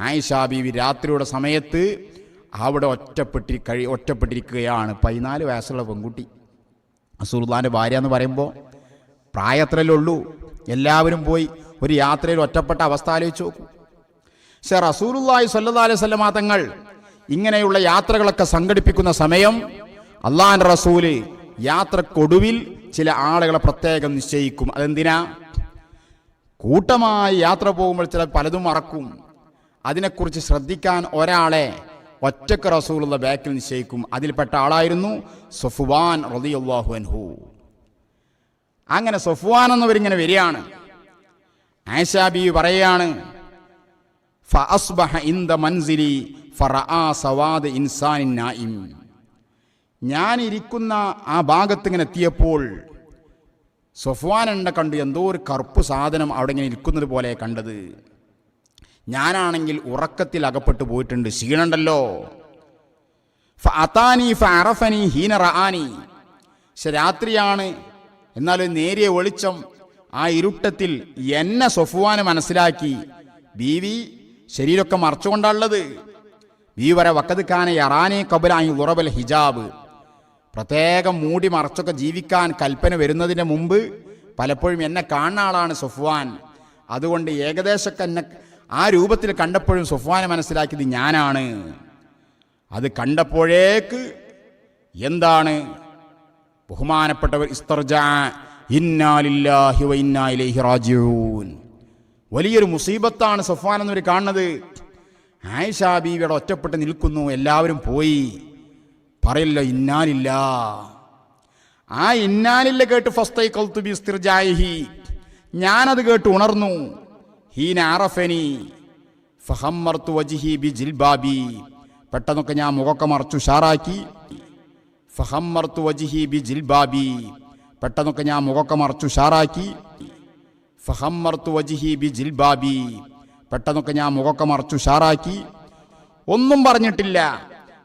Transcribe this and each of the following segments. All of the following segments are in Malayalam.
ആയിഷാ ബീവി രാത്രിയുടെ സമയത്ത് അവിടെ ഒറ്റപ്പെട്ടി കഴി ഒറ്റപ്പെട്ടിരിക്കുകയാണ്. പതിനാല് വയസ്സുള്ള പെൺകുട്ടി. അസൂർദാന്റെ ഭാര്യ എന്ന് പറയുമ്പോൾ പ്രായത്രല്ലേ ഉള്ളൂ. എല്ലാവരും പോയി ഒരു യാത്രയിൽ ഒറ്റപ്പെട്ട അവസ്ഥ ആലോചിച്ച് നോക്കും. പക്ഷേ റസൂലുള്ളാഹി സ്വല്ലല്ലാഹി അലൈഹി വസല്ലമ തങ്ങൾ ഇങ്ങനെയുള്ള യാത്രകളൊക്കെ സംഘടിപ്പിക്കുന്ന സമയം അള്ളാൻ റസൂൽ യാത്രക്കൊടുവിൽ ചില ആളുകളെ പ്രത്യേകം നിശ്ചയിക്കും. അതെന്തിനാ? കൂട്ടമായി യാത്ര പോകുമ്പോൾ ചില പലതും മറക്കും. അതിനെക്കുറിച്ച് ശ്രദ്ധിക്കാൻ ഒരാളെ ഒറ്റയ്ക്ക് റസൂലുള്ള ബാക്കിൽ നിശ്ചയിക്കും. അതിൽപ്പെട്ട ആളായിരുന്നു സൊഫുവാൻ റളിയല്ലാഹു അൻഹു. അങ്ങനെ സൊഫുവാൻ എന്നവരിങ്ങനെ വരികയാണ്. ആയിഷാബി പറയാണ് ഫഅസ്ബഹ മൻസിലി നായിം. ഞാൻ ഇരിക്കുന്ന ആ ഭാഗത്ത് ഇങ്ങനെ എത്തിയപ്പോൾ സൊഫ്വാൻ എണ്ണ കണ്ടു എന്തോ ഒരു കറുപ്പ് സാധനം അവിടെ ഇങ്ങനെ ഇരിക്കുന്നത് പോലെ കണ്ടത്. ഞാനാണെങ്കിൽ ഉറക്കത്തിൽ അകപ്പെട്ടു പോയിട്ടുണ്ട്. ക്ഷീണുണ്ടല്ലോ ഫഅറഫനി ഹീന രാത്രിയാണ്. എന്നാൽ നേരിയ വെളിച്ചം ആ ഇരുട്ടത്തിൽ എന്നെ സൊഫുവാന് മനസ്സിലാക്കി. ബീവി ശരീരമൊക്കെ മറച്ചുകൊണ്ടുള്ളത് ബീവി വരെ വക്കത് ഖാനെ യറാനെ കബലായി ഉറബൽ ഹിജാബ്. പ്രത്യേകം മൂടി മറച്ചൊക്കെ ജീവിക്കാൻ കൽപ്പന വരുന്നതിന് മുമ്പ് പലപ്പോഴും എന്നെ കാണുന്ന ആളാണ് സൊഫുവാൻ. അതുകൊണ്ട് ഏകദേശമൊക്കെ എന്നെ ആ രൂപത്തിൽ കണ്ടപ്പോഴും സൊഫ്വാനെ മനസ്സിലാക്കിയത് ഞാനാണ്. അത് കണ്ടപ്പോഴേക്ക് എന്താണ്? ബഹുമാനപ്പെട്ടവർ റാജിഊൻ. വലിയൊരു മുസീബത്താണ് സഫ്വാൻ എന്നവർ കാണുന്നത്. ആയിഷാ ബീവിയുടെ ഒറ്റപ്പെട്ട് നിൽക്കുന്നു എല്ലാവരും പോയി. പറയല്ലോ ഇന്നാലില്ല ആ ഇന്നാലില്ല കേട്ട് ഫസ്തൈ കൗത്തുബി സ്ഥിർജായി ഞാനത് കേട്ട് ഉണർന്നു. ഹീന അറഫനി ഫഹമ്മർത്തു വജിഹി ബി ജിൽബാബി പെട്ടെന്നൊക്കെ ഞാൻ മുഖമൊക്കെ മറച്ചു ഷാറാക്കി ഫഹമ്മർത്തു വജിഹി ബി ജിൽബാബി പെട്ടെന്നൊക്കെ ഞാൻ മുഖമൊക്കെ മറച്ചു ഷാറാക്കി ഫഹമ്മർത്തു വജിഹി ബി ജിൽബാബി പെട്ടെന്നൊക്കെ ഞാൻ മുഖമൊക്കെ മറച്ചു ഷാറാക്കി ഒന്നും പറഞ്ഞിട്ടില്ല.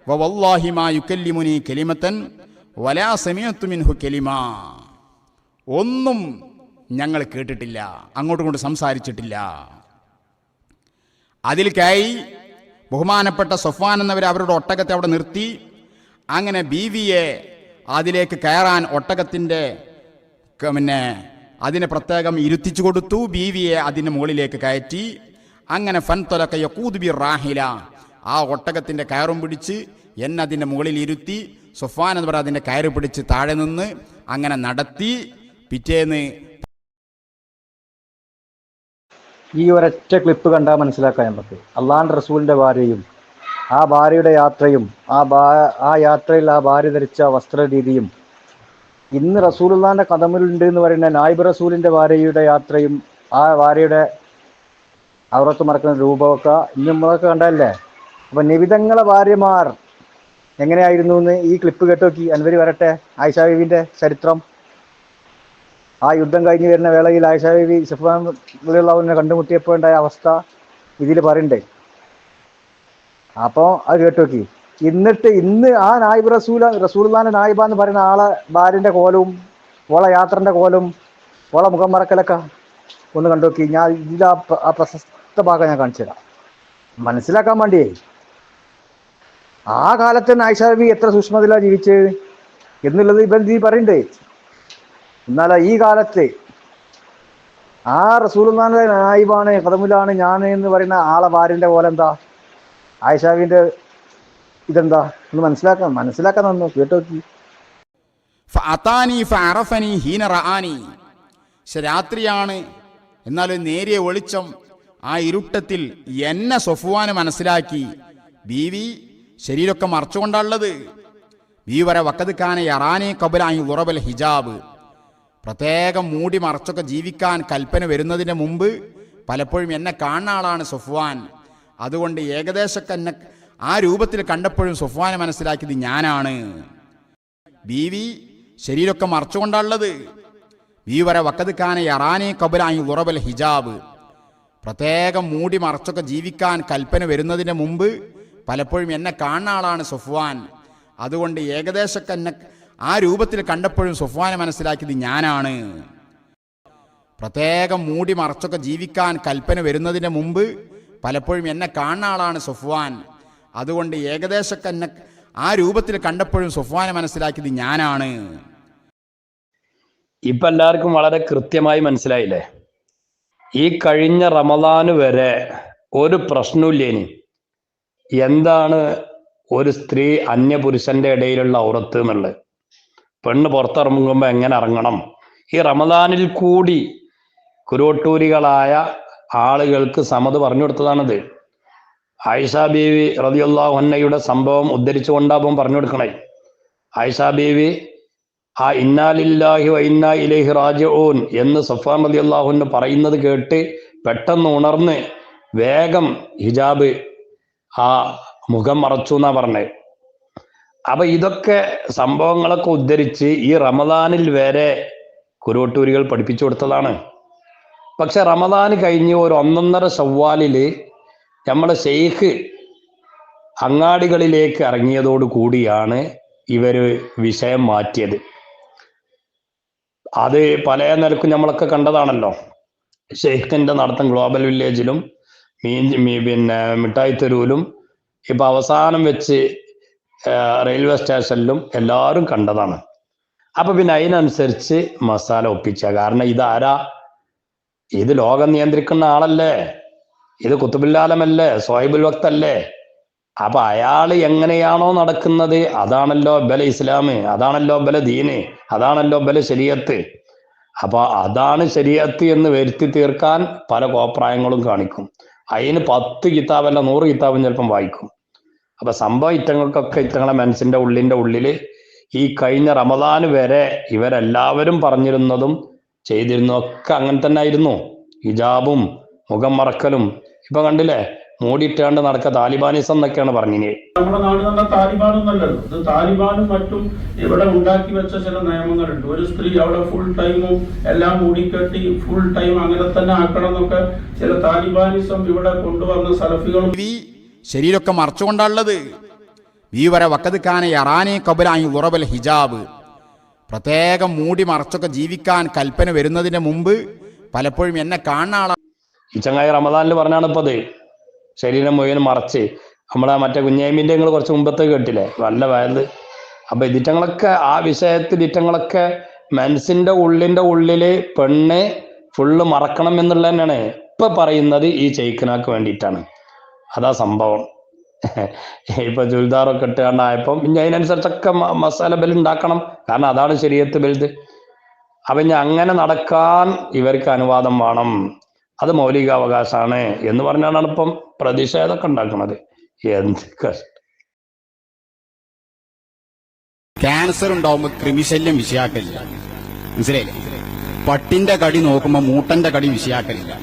വല്ലാഹിമായുക്കല്ലിമുനി കെലിമത്തൻ വലാ സമയത്തു മിൻഹു കെലിമ. ഒന്നും ഞങ്ങൾ കേട്ടിട്ടില്ല അങ്ങോട്ടും കൊണ്ട് സംസാരിച്ചിട്ടില്ല. അതിലേക്കായി ബഹുമാനപ്പെട്ട സൊഫാൻ എന്നവർ അവരുടെ ഒട്ടകത്തെ അവിടെ നിർത്തി. അങ്ങനെ ബീവിയെ അതിലേക്ക് കയറാൻ ഒട്ടകത്തിന്റെ പിന്നെ അതിനെ പ്രത്യേകം ഇരുത്തിച്ചു കൊടുത്തു. ബീവിയെ അതിന്റെ മുകളിലേക്ക് കയറ്റി. അങ്ങനെ ഫൻ തൊലക്കയ്യ കൂതുബി റാഹില. ആ ഒട്ടകത്തിന്റെ കയറും പിടിച്ച് എന്നെ അതിന്റെ മുകളിൽ ഇരുത്തി. സൊഫാൻ എന്ന് പറയുക അതിന്റെ കയറ് പിടിച്ച് താഴെ നിന്ന് അങ്ങനെ നടത്തി. പിറ്റേന്ന് ഈ ഒരൊറ്റ ക്ലിപ്പ് കണ്ടാൽ മനസ്സിലാക്കാം നമുക്ക് അള്ളാഹാൻ റസൂലിന്റെ ഭാര്യയും ആ ഭാര്യയുടെ യാത്രയും ആ ഭാ ആ യാത്രയിൽ ആ ഭാര്യ ധരിച്ച വസ്ത്രരീതിയും ഇന്ന് റസൂലുള്ളാന്റെ കഥമിലുണ്ട് എന്ന് പറയുന്ന നായിബ് റസൂലിന്റെ ഭാര്യയുടെ യാത്രയും ആ ഭാര്യയുടെ അവറത്ത് മറക്കുന്ന രൂപമൊക്കെ ഇന്ന് നമ്മളൊക്കെ കണ്ടല്ലേ അപ്പം നിബിതങ്ങളെ ഭാര്യമാർ എങ്ങനെയായിരുന്നു എന്ന് ഈ ക്ലിപ്പ് കേട്ട് നോക്കി. അൻവരി വരട്ടെ. ആയിഷാ ബീവിന്റെ ചരിത്രം. ആ യുദ്ധം കഴിഞ്ഞ് വരുന്ന വേളയിൽ ആയിഷാബി ബീവി സഫാനെ കണ്ടുമുട്ടിയപ്പോൾ ഉണ്ടായ അവസ്ഥ ഇതിൽ പറയണ്ടേ? അപ്പോൾ അത് കേട്ടു നോക്കി എന്നിട്ട് ഇന്ന് ആ നായിബ് റസൂല റസൂൽദാന്റെ നായിബ എന്ന് പറയുന്ന ആളെ ഭാര്യന്റെ കോലവും ഓളെ യാത്രന്റെ കോലും ഓളെ മുഖം മറക്കലൊക്കെ ഒന്ന് കണ്ടു നോക്കി ഞാൻ ഇതിൽ ആ പ്രശസ്ത ഭാഗം ഞാൻ കാണിച്ചു തരാം. മനസ്സിലാക്കാൻ വേണ്ടിയേ. ആ കാലത്ത് നായിഷാബി എത്ര സൂക്ഷ്മതയിലാണ് ജീവിച്ചത്? എന്നുള്ളത് ഇവൻ ഈ പറയണ്ടേ. എന്നാൽ ഈ കാലത്ത് ആ റസൂൽമാന്റെ നായിബാണ് കഥമുലാണ് ഞാൻ എന്ന് പറയുന്ന ആളെ ഭാര്യന്റെ പോലെ എന്താ ആയിഷാവിന്റെ ഇതെന്താ? ഒന്ന് മനസ്സിലാക്കാം മനസ്സിലാക്കാൻ തന്നു കേട്ടോക്കി രാത്രിയാണ് എന്നാൽ നേരിയ വെളിച്ചം ആ ഇരുട്ടത്തിൽ എന്നെ സൊഫുവാന് മനസ്സിലാക്കി. ബീവി ശരീരമൊക്കെ മറച്ചുകൊണ്ടുള്ളത് ബീവരെ വരെ വക്കത് കാനെ എറാനെ കബലായി ഉറബൽ ഹിജാബ്. പ്രത്യേകം മൂടി മറച്ചൊക്കെ ജീവിക്കാൻ കൽപ്പന വരുന്നതിന് മുമ്പ് പലപ്പോഴും എന്നെ കാണുന്ന ആളാണ് സുഫ്വാൻ. അതുകൊണ്ട് ഏകദേശമൊക്കെ എന്നെ ആ രൂപത്തിൽ കണ്ടപ്പോഴും സുഫ്വാനെ മനസ്സിലാക്കിയത് ഞാനാണ്. ബീവി ശരീരമൊക്കെ മറച്ചുകൊണ്ടാണുള്ളത്. ബീവി വരെ വക്കത് ഖാനെ യറാനെ കബലായി ഉറബൽ ഹിജാബ്. പ്രത്യേകം മൂടി മറച്ചൊക്കെ ജീവിക്കാൻ കൽപ്പന വരുന്നതിന് മുമ്പ് പലപ്പോഴും എന്നെ കാണുന്ന ആളാണ് സുഫ്വാൻ. അതുകൊണ്ട് ഏകദേശമൊക്കെ എന്നെ ആ രൂപത്തിൽ കണ്ടപ്പോഴും സൊഫ്വാനെ മനസ്സിലാക്കിയത് ഞാനാണ്. പ്രത്യേകം മൂടി മറച്ചൊക്കെ ജീവിക്കാൻ കൽപ്പന വരുന്നതിന് മുമ്പ് പലപ്പോഴും എന്നെ കാണുന്ന ആളാണ് സുഫ്വാൻ. അതുകൊണ്ട് ഏകദേശമൊക്കെ എന്നെ ആ രൂപത്തിൽ കണ്ടപ്പോഴും സുഫ്വാനെ മനസ്സിലാക്കിയത് ഞാനാണ്. ഇപ്പൊ എല്ലാവർക്കും വളരെ കൃത്യമായി മനസ്സിലായില്ലേ? ഈ കഴിഞ്ഞ റമദാന് വരെ ഒരു പ്രശ്നമില്ലേനി എന്താണ് ഒരു സ്ത്രീ അന്യപുരുഷന്റെ ഇടയിലുള്ള ഔറത്ത് എന്നുള്ളത്? പെണ്ണ് പുറത്തിറങ്ങുമ്പോൾ എങ്ങനെ ഇറങ്ങണം? ഈ റമദാനിൽ കൂടി കുരുവട്ടൂരികളായ ആളുകൾക്ക് സമത് പറഞ്ഞു കൊടുത്തതാണിത്. ആയിഷ ബീവി റതിയുള്ള ഹൊന്നയുടെ സംഭവം ഉദ്ധരിച്ചുകൊണ്ടാവും പറഞ്ഞു കൊടുക്കണേ. ആയിഷ ബീവി ആ ഇന്നാലില്ലാഹി വൈന്ന ഇലഹി ഇലൈഹി റാജിഊൻ എന്ന് സഫാൻ റതി പറയുന്നത് കേട്ട് പെട്ടെന്ന് ഉണർന്ന് വേഗം ഹിജാബ് ആ മുഖം മറച്ചു എന്നാ പറഞ്ഞത് അപ്പൊ ഇതൊക്കെ സംഭവങ്ങളൊക്കെ ഉദ്ധരിച്ച് ഈ റമദാനിൽ വരെ കുരുവട്ടൂരികൾ പഠിപ്പിച്ചു കൊടുത്തതാണ്. പക്ഷെ റമദാന് കഴിഞ്ഞ് ഒരു ഒന്നൊന്നര ചൊവ്വാലിൽ നമ്മുടെ ഷെയ്ഖ് അങ്ങാടികളിലേക്ക് ഇറങ്ങിയതോട് കൂടിയാണ് ഇവർ വിഷയം മാറ്റിയത്. അത് പല നിലക്കും നമ്മളൊക്കെ കണ്ടതാണല്ലോ. ഷെയ്ഖിന്റെ നടത്തം ഗ്ലോബൽ വില്ലേജിലും മീൻ പിന്നെ മിഠായി തെരുവിലും ഇപ്പൊ അവസാനം വെച്ച് റെയിൽവേ സ്റ്റേഷനിലും എല്ലാവരും കണ്ടതാണ്. അപ്പൊ പിന്നെ അതിനനുസരിച്ച് മസാല ഒപ്പിച്ച. കാരണം ഇതാരാ? ഇത് ലോകം നിയന്ത്രിക്കുന്ന ആളല്ലേ? ഇത് കുത്തുബുല്ലാലമല്ലേ? സോഹിബുൽ വക്തല്ലേ അപ്പൊ അയാൾ എങ്ങനെയാണോ നടക്കുന്നത്? അതാണല്ലോ ബല ഇസ്ലാം അതാണല്ലോ ബല ദീന്. അതാണല്ലോ ബല ശരീഅത്ത്. അപ്പൊ അതാണ് ശരീഅത്ത് എന്ന് വരുത്തി തീർക്കാൻ പല കോപ്രായങ്ങളും കാണിക്കും. അതിന് പത്ത് കിതാബല്ല നൂറ് കിതാബും ചിലപ്പം വായിക്കും. അപ്പൊ സംഭവം ഇറ്റങ്ങൾക്കൊക്കെ ഇറ്റങ്ങളെ മനസ്സിന്റെ ഉള്ളിന്റെ ഉള്ളിൽ ഈ കഴിഞ്ഞ റമദാന് വരെ ഇവരെല്ലാവരും പറഞ്ഞിരുന്നതും ചെയ്തിരുന്നതും ഒക്കെ അങ്ങനെ തന്നെ ആയിരുന്നു ഹിജാബും മുഖം മറക്കലും. ഇപ്പൊ കണ്ടില്ലേ? മൂടിയിട്ടാണ്ട് നടക്ക താലിബാനിസം എന്നൊക്കെയാണ് പറഞ്ഞിനി. നമ്മുടെ നാട് തന്നെ താലിബാനും ഇത് താലിബാനും മറ്റും ഇവിടെ ഉണ്ടാക്കി വെച്ച ചില നിയമങ്ങളുണ്ട്. ഒരു സ്ത്രീ അവിടെ ഫുൾ ടൈമും എല്ലാം മൂടിക്കെട്ടി ഫുൾ ടൈം അങ്ങനെ തന്നെ ആക്കണം എന്നൊക്കെ ചില താലിബാനിസം ഇവിടെ കൊണ്ടുവന്ന സലഫികളും ശരീരമൊക്കെ മറച്ചുകൊണ്ടാണുള്ളത്. ഈ വരെ വക്കത് ഖാന യറാനെ കബുലായി ഉറബൽ ഹിജാബ്. പ്രത്യേകം മൂടി മറച്ചൊക്കെ ജീവിക്കാൻ കൽപ്പന വരുന്നതിന് മുമ്പ് പലപ്പോഴും എന്നെ ചങ്ങായി റമദാനിൽ പറഞ്ഞാണ് ഇപ്പൊ അത് ശരീരം മുഴുവൻ മറച്ച്. നമ്മളെ മറ്റേ കുഞ്ഞേമിന്റെ നിങ്ങൾ കുറച്ച് മുമ്പത്തെ കേട്ടില്ലേ? നല്ല വയത് അപ്പൊ ഇതിറ്റങ്ങളൊക്കെ ആ വിഷയത്തിൽ ഇറ്റങ്ങളൊക്കെ മനസ്സിന്റെ ഉള്ളിന്റെ ഉള്ളിൽ പെണ്ണ് ഫുള്ള് മറക്കണം എന്നുള്ള തന്നെയാണ് ഇപ്പൊ പറയുന്നത് ഈ ചെയ്ക്കനാക്ക് വേണ്ടിയിട്ടാണ്. അതാ സംഭവം. ഇപ്പൊ ചുരിദാറൊക്കെ ഇട്ടുകൊണ്ടായപ്പം ഇനി അതിനനുസരിച്ചൊക്കെ മസാല ബെൽ ഉണ്ടാക്കണം. കാരണം അതാണ് ശരീരത്ത് ബെൽത് അപ്പൊ ഇനി അങ്ങനെ നടക്കാൻ ഇവർക്ക് അനുവാദം വേണം. അത് മൗലികാവകാശമാണ് എന്ന് പറഞ്ഞാണ് ഇപ്പം പ്രതിഷേധമൊക്കെ ഉണ്ടാക്കുന്നത്. എന്ത് ക്യാൻസർ ഉണ്ടാവുമ്പോൾ കൃമിശല്യം വിഷയാക്കലില്ല. മനസ്സിലായില്ലേ? പട്ടിന്റെ കടി നോക്കുമ്പോൾ മൂട്ടന്റെ കടി വിഷയാക്കലില്ല.